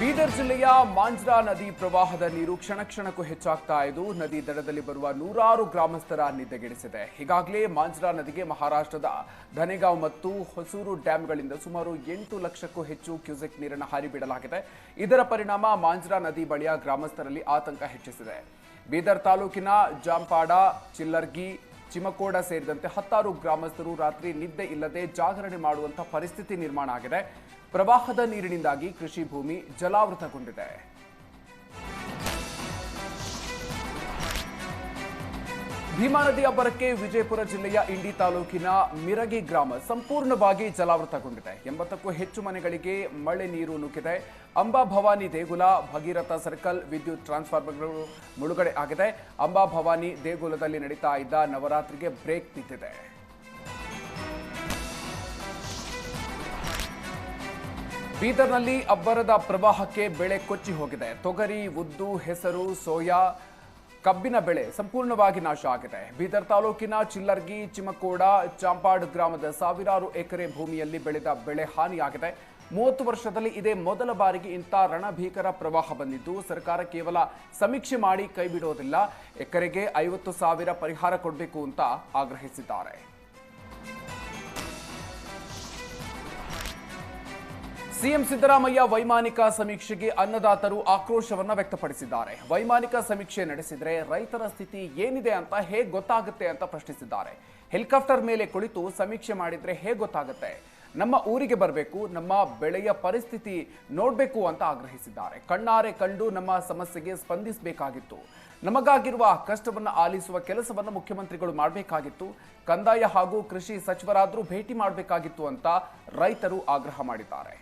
ಬೀದರ್ ಜಿಲ್ಲೆಯ ಮಾಂಜ್ರಾ ನದಿ ಪ್ರವಾಹದ ನೀರು ಕ್ಷಣ ಕ್ಷಣಕ್ಕೂ ಹೆಚ್ಚಾಗ್ತಾ ಇದ್ದು, ನದಿ ದಡದಲ್ಲಿ ಬರುವ ನೂರಾರು ಗ್ರಾಮಸ್ಥರ ನಿದ್ದೆಗೆಡಿಸಿದೆ. ಈಗಾಗಲೇ ಮಾಂಜ್ರಾ ನದಿಗೆ ಮಹಾರಾಷ್ಟ್ರದ ಧನೆಗಾಂವ್ ಮತ್ತು ಹೊಸೂರು ಡ್ಯಾಂಗಳಿಂದ ಸುಮಾರು ಎಂಟು ಲಕ್ಷಕ್ಕೂ ಹೆಚ್ಚು ಕ್ಯೂಸೆಕ್ ನೀರನ್ನು ಹಾರಿಬಿಡಲಾಗಿದೆ. ಇದರ ಪರಿಣಾಮ ಮಾಂಜ್ರಾ ನದಿ ಬಳಿಯ ಗ್ರಾಮಸ್ಥರಲ್ಲಿ ಆತಂಕ ಹೆಚ್ಚಿಸಿದೆ. ಬೀದರ್ ತಾಲೂಕಿನ ಜಾಂಪಾಡ, ಚಿಲ್ಲರ್ಗಿ, ಚಿಮಕೋಡ ಸೇರಿದಂತೆ ಹತ್ತಾರು ಗ್ರಾಮಸ್ಥರು ರಾತ್ರಿ ನಿದ್ದೆ ಇಲ್ಲದೆ ಜಾಗರಣೆ ಮಾಡುವಂತಹ ಪರಿಸ್ಥಿತಿ ನಿರ್ಮಾಣ ಆಗಿದೆ. ಪ್ರವಾಹದ ನೀರಿನಿಂದಾಗಿ ಕೃಷಿ ಭೂಮಿ ಜಲಾವೃತಗೊಂಡಿದೆ. ಭೀಮಾ ನದಿ ಅಬ್ಬರಕ್ಕೆ ವಿಜಯಪುರ ಜಿಲ್ಲೆಯ ಇಂಡಿ ತಾಲೂಕಿನ ಮಿರಗಿ ಗ್ರಾಮ ಸಂಪೂರ್ಣವಾಗಿ ಜಲಾವೃತಗೊಂಡಿದೆ. ಎಂಬತ್ತಕ್ಕೂ ಹೆಚ್ಚು ಮನೆಗಳಿಗೆ ಮಳೆ ನೀರು ನುಗ್ಗಿದೆ. ಅಂಬಾ ಭವಾನಿ ದೇಗುಲ, ಭಗೀರಥ ಸರ್ಕಲ್, ವಿದ್ಯುತ್ ಟ್ರಾನ್ಸ್ಫಾರ್ಮರ್ಗಳು ಮುಳುಗಡೆ ಆಗಿದೆ ಅಂಬಾ ಭವಾನಿ ದೇಗುಲದಲ್ಲಿ ನಡೀತಾ ಇದ್ದ ನವರಾತ್ರಿಗೆ ಬ್ರೇಕ್ ಬಿದ್ದಿದೆ ಬೀದರ್ನಲ್ಲಿ ಅಬ್ಬರದ ಪ್ರವಾಹಕ್ಕೆ ಬೆಳೆ ಕೊಚ್ಚಿ ಹೋಗಿದೆ. ತೊಗರಿ, ಉದ್ದು, ಹೆಸರು, ಸೋಯಾ, ಕಬ್ಬಿನ ಬೆಳೆ ಸಂಪೂರ್ಣವಾಗಿ ನಾಶ ಆಗಿದೆ. ಬೀದರ್ ತಾಲೂಕಿನ ಚಿಲ್ಲರ್ಗಿ, ಚಿಮಕೋಡ, ಚಾಂಪಾಡ್ ಗ್ರಾಮದ ಸಾವಿರಾರು ಎಕರೆ ಭೂಮಿಯಲ್ಲಿ ಬೆಳೆದ ಬೆಳೆ ಹಾನಿಯಾಗಿದೆ. ಮೂವತ್ತು ವರ್ಷದಲ್ಲಿ ಇದೇ ಮೊದಲ ಬಾರಿಗೆ ಇಂಥ ರಣಭೀಕರ ಪ್ರವಾಹ ಬಂದಿದ್ದು, ಸರ್ಕಾರ ಕೇವಲ ಸಮೀಕ್ಷೆ ಮಾಡಿ ಕೈಬಿಡೋದಿಲ್ಲ ಎಕರೆಗೆ ಐವತ್ತು ಸಾವಿರ ಪರಿಹಾರ ಕೊಡಬೇಕು ಅಂತ ಆಗ್ರಹಿಸಿದ್ದಾರೆ. ಸಿಎಂ ಸಿದ್ದರಾಮಯ್ಯ ವೈಮಾನಿಕ ಸಮೀಕ್ಷೆಗೆ ಅನ್ನದಾತರು ಆಕ್ರೋಶವನ್ನ ವ್ಯಕ್ತಪಡಿಸಿದ್ದಾರೆ. ವೈಮಾನಿಕ ಸಮೀಕ್ಷೆ ನಡೆಸಿದರೆ ರೈತರ ಸ್ಥಿತಿ ಏನಿದೆ ಅಂತ ಹೇಗೆ ಗೊತ್ತಾಗುತ್ತೆ ಅಂತ ಪ್ರಶ್ನಿಸಿದ್ದಾರೆ. ಹೆಲಿಕಾಪ್ಟರ್ ಮೇಲೆ ಕುಳಿತು ಸಮೀಕ್ಷೆ ಮಾಡಿದ್ರೆ ಹೇಗೆ ಗೊತ್ತಾಗುತ್ತೆ? ನಮ್ಮ ಊರಿಗೆ ಬರಬೇಕು, ನಮ್ಮ ಬೆಳೆಯ ಪರಿಸ್ಥಿತಿ ನೋಡಬೇಕು ಅಂತ ಆಗ್ರಹಿಸಿದ್ದಾರೆ. ಕಣ್ಣಾರೆ ಕಂಡು ನಮ್ಮ ಸಮಸ್ಯೆಗೆ ಸ್ಪಂದಿಸಬೇಕಾಗಿತ್ತು. ನಮಗಾಗಿರುವ ಕಷ್ಟವನ್ನು ಆಲಿಸುವ ಕೆಲಸವನ್ನು ಮುಖ್ಯಮಂತ್ರಿಗಳು ಮಾಡಬೇಕಾಗಿತ್ತು. ಕಂದಾಯ ಹಾಗೂ ಕೃಷಿ ಸಚಿವರಾದರೂ ಭೇಟಿ ಮಾಡಬೇಕಾಗಿತ್ತು ಅಂತ ರೈತರು ಆಗ್ರಹ ಮಾಡಿದ್ದಾರೆ.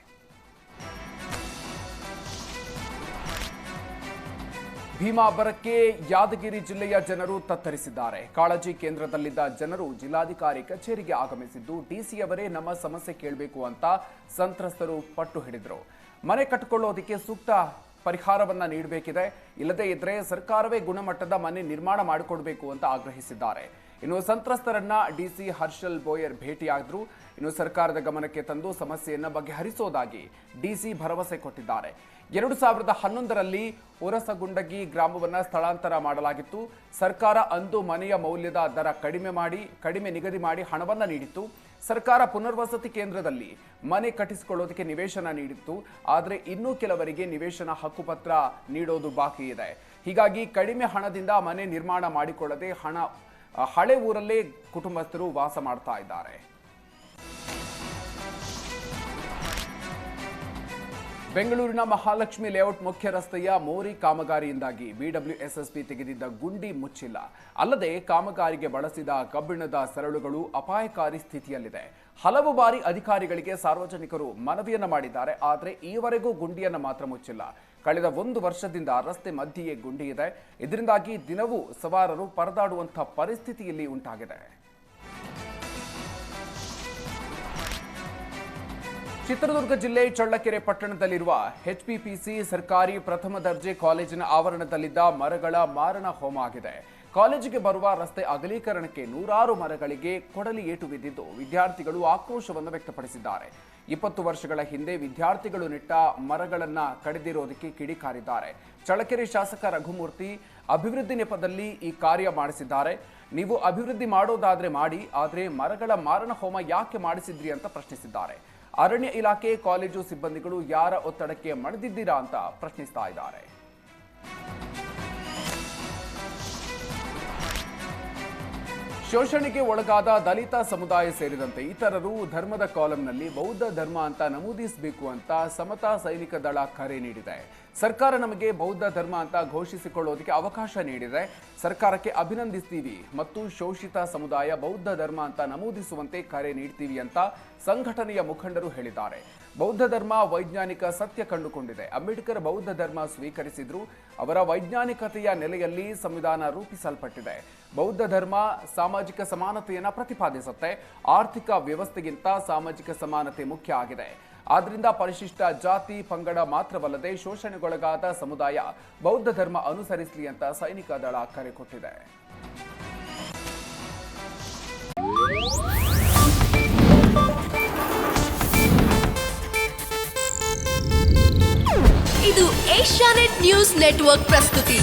ಭೀಮಾ ಬರಕ್ಕೆ ಯಾದಗಿರಿ ಜಿಲ್ಲೆಯ ಜನರು ತತ್ತರಿಸಿದ್ದಾರೆ. ಕಾಳಜಿ ಕೇಂದ್ರದಲ್ಲಿದ್ದ ಜನರು ಜಿಲ್ಲಾಧಿಕಾರಿ ಕಚೇರಿಗೆ ಆಗಮಿಸಿದ್ದು, ಡಿಸಿಯವರೇ ನಮ್ಮ ಸಮಸ್ಯೆ ಕೇಳಬೇಕು ಅಂತ ಸಂತ್ರಸ್ತರು ಪಟ್ಟು ಹಿಡಿದರು. ಮನೆ ಕಟ್ಟಿಕೊಳ್ಳೋದಕ್ಕೆ ಸೂಕ್ತ ಪರಿಹಾರವನ್ನ ನೀಡಬೇಕಿದೆ. ಇಲ್ಲದೇ ಇದ್ರೆ ಸರ್ಕಾರವೇ ಗುಣಮಟ್ಟದ ಮನೆ ನಿರ್ಮಾಣ ಮಾಡಿಕೊಡ್ಬೇಕು ಅಂತ ಆಗ್ರಹಿಸಿದ್ದಾರೆ. ಇನ್ನು ಸಂತ್ರಸ್ತರನ್ನ ಡಿಸಿ ಹರ್ಷಲ್ ಬೋಯರ್ ಭೇಟಿಯಾದ್ರು. ಇನ್ನು ಸರ್ಕಾರದ ಗಮನಕ್ಕೆ ತಂದು ಸಮಸ್ಯೆಯನ್ನ ಬಗೆಹರಿಸೋದಾಗಿ ಡಿಸಿ ಭರವಸೆ ಕೊಟ್ಟಿದ್ದಾರೆ. ಎರಡು ಸಾವಿರದ ಹನ್ನೊಂದರಲ್ಲಿ ಉರಸಗುಂಡಗಿ ಗ್ರಾಮವನ್ನ ಸ್ಥಳಾಂತರ ಮಾಡಲಾಗಿತ್ತು. ಸರ್ಕಾರ ಅಂದು ಮನೆಯ ಮೌಲ್ಯದ ದರ ಕಡಿಮೆ ಮಾಡಿ, ಕಡಿಮೆ ನಿಗದಿ ಮಾಡಿ ಹಣವನ್ನ ನೀಡಿತ್ತು. ಸರ್ಕಾರ ಪುನರ್ವಸತಿ ಕೇಂದ್ರದಲ್ಲಿ ಮನೆ ಕಟ್ಟಿಸಿಕೊಳ್ಳೋದಕ್ಕೆ ನಿವೇಶನ ನೀಡಿತ್ತು. ಆದರೆ ಇನ್ನೂ ಕೆಲವರಿಗೆ ನಿವೇಶನ ಹಕ್ಕುಪತ್ರ ನೀಡೋದು ಬಾಕಿ ಇದೆ. ಹೀಗಾಗಿ ಕಡಿಮೆ ಹಣದಿಂದ ಮನೆ ನಿರ್ಮಾಣ ಮಾಡಿಕೊಳ್ಳದೆ ಹಣ ಹಳೆ ಊರಲ್ಲೇ ಕುಟುಂಬಸ್ಥರು ವಾಸ ಮಾಡ್ತಾ ಇದ್ದಾರೆ. ಬೆಂಗಳೂರಿನ ಮಹಾಲಕ್ಷ್ಮಿ ಲೇಔಟ್ ಮುಖ್ಯ ರಸ್ತೆಯ ಮೋರಿ ಕಾಮಗಾರಿಯಿಂದಾಗಿ ಬಿಡಬ್ಲ್ಯೂಎಸ್ಎಸ್ಪಿ ತೆಗೆದಿದ್ದ ಗುಂಡಿ ಮುಚ್ಚಿಲ್ಲ. ಅಲ್ಲದೆ ಕಾಮಗಾರಿಗೆ ಬಳಸಿದ ಕಬ್ಬಿಣದ ಸರಳುಗಳು ಅಪಾಯಕಾರಿ ಸ್ಥಿತಿಯಲ್ಲಿದೆ. ಹಲವು ಬಾರಿ ಅಧಿಕಾರಿಗಳಿಗೆ ಸಾರ್ವಜನಿಕರು ಮನವಿಯನ್ನು ಮಾಡಿದ್ದಾರೆ, ಆದರೆ ಈವರೆಗೂ ಗುಂಡಿಯನ್ನು ಮಾತ್ರ ಮುಚ್ಚಿಲ್ಲ. ಕಳೆದ ಒಂದು ವರ್ಷದಿಂದ ರಸ್ತೆ ಮಧ್ಯೆಯೇ ಗುಂಡಿ ಇದೆ ಇದರಿಂದಾಗಿ ದಿನವೂ ಸವಾರರು ಪರದಾಡುವಂತಹ ಪರಿಸ್ಥಿತಿಯಲ್ಲಿ ಉಂಟಾಗಿದೆ. ಚಿತ್ರದುರ್ಗ ಜಿಲ್ಲೆ ಚಳ್ಳಕೆರೆ ಪಟ್ಟಣದಲ್ಲಿರುವ ಎಚ್ಪಿಪಿಸಿ ಸರ್ಕಾರಿ ಪ್ರಥಮ ದರ್ಜೆ ಕಾಲೇಜಿನ ಆವರಣದಲ್ಲಿದ್ದ ಮರಗಳ ಮಾರಣ ಹೋಮ ಆಗಿದೆ. ಕಾಲೇಜಿಗೆ ಬರುವ ರಸ್ತೆ ಅಗಲೀಕರಣಕ್ಕೆ ನೂರಾರು ಮರಗಳಿಗೆ ಕೊಡಲಿ ಏಟು ಬಿದ್ದಿದ್ದು, ವಿದ್ಯಾರ್ಥಿಗಳು ಆಕ್ರೋಶವನ್ನು ವ್ಯಕ್ತಪಡಿಸಿದ್ದಾರೆ. ಇಪ್ಪತ್ತು ವರ್ಷಗಳ ಹಿಂದೆ ವಿದ್ಯಾರ್ಥಿಗಳು ನೆಟ್ಟ ಮರಗಳನ್ನು ಕಡಿದಿರೋದಕ್ಕೆ ಕಿಡಿಕಾರಿದ್ದಾರೆ ಚಳಕೆರೆ ಶಾಸಕ ರಘುಮೂರ್ತಿ ಅಭಿವೃದ್ಧಿ ನೆಪದಲ್ಲಿ ಈ ಕಾರ್ಯ ಮಾಡಿಸಿದ್ದಾರೆ. ನೀವು ಅಭಿವೃದ್ಧಿ ಮಾಡೋದಾದ್ರೆ ಮಾಡಿ, ಆದರೆ ಮರಗಳ ಮಾರಣ ಹೋಮ ಯಾಕೆ ಮಾಡಿಸಿದ್ರಿ ಅಂತ ಪ್ರಶ್ನಿಸಿದ್ದಾರೆ. ಅರಣ್ಯ ಇಲಾಖೆ, ಕಾಲೇಜು ಸಿಬ್ಬಂದಿಗಳು ಯಾರ ಒತ್ತಡಕ್ಕೆ ಮಣಿದಿದ್ದೀರಾ ಅಂತ ಪ್ರಶ್ನಿಸ್ತಾ ಇದ್ದಾರೆ. ಶೋಷಣೆಗೆ ಒಳಗಾದ ದಲಿತ ಸಮುದಾಯ ಸೇರಿದಂತೆ ಇತರರು ಧರ್ಮದ ಕಾಲಂನಲ್ಲಿ ಬೌದ್ಧ ಧರ್ಮ ಅಂತ ನಮೂದಿಸಬೇಕು ಅಂತ ಸಮತಾ ಸೈನಿಕ ದಳ ಕರೆ ನೀಡಿದೆ. ಸರ್ಕಾರ ನಮಗೆ ಬೌದ್ಧ ಧರ್ಮ ಅಂತ ಘೋಷಿಸಿಕೊಳ್ಳೋದಕ್ಕೆ ಅವಕಾಶ ನೀಡಿದರೆ ಸರ್ಕಾರಕ್ಕೆ ಅಭಿನಂದಿಸ್ತೀವಿ. ಮತ್ತು ಶೋಷಿತ ಸಮುದಾಯ ಬೌದ್ಧ ಧರ್ಮ ಅಂತ ನಮೂದಿಸುವಂತೆ ಕರೆ ನೀಡ್ತೀವಿ ಅಂತ ಸಂಘಟನೆಯ ಮುಖಂಡರು ಹೇಳಿದ್ದಾರೆ. ಬೌದ್ಧ ಧರ್ಮ ವೈಜ್ಞಾನಿಕ ಸತ್ಯ ಕಂಡುಕೊಂಡಿದೆ. ಅಂಬೇಡ್ಕರ್ ಬೌದ್ಧ ಧರ್ಮ ಸ್ವೀಕರಿಸಿದ್ರು. ಅವರ ವೈಜ್ಞಾನಿಕತೆಯ ನೆಲೆಯಲ್ಲಿ ಸಂವಿಧಾನ ರೂಪಿಸಲ್ಪಟ್ಟಿದೆ. ಬೌದ್ಧ ಧರ್ಮ ಸಾಮಾಜಿಕ ಸಮಾನತೆಯನ್ನು ಪ್ರತಿಪಾದಿಸುತ್ತೆ. ಆರ್ಥಿಕ ವ್ಯವಸ್ಥೆಗಿಂತ ಸಾಮಾಜಿಕ ಸಮಾನತೆ ಮುಖ್ಯ ಆಗಿದೆ. ಆದ್ರಿಂದ ಪರಿಶಿಷ್ಟ ಜಾತಿ ಪಂಗಡ ಮಾತ್ರವಲ್ಲದೆ ಶೋಷಣೆಗೊಳಗಾದ ಸಮುದಾಯ ಬೌದ್ಧ ಧರ್ಮ ಅನುಸರಿಸಲಿ ಅಂತ ಸೈನಿಕ ದಳ ಕರೆ ಕೊಟ್ಟಿದೆ. ಇದು ಏಷ್ಯಾನೆಟ್ ನ್ಯೂಸ್ ನೆಟ್ವರ್ಕ್ ಪ್ರಸ್ತುತಿ.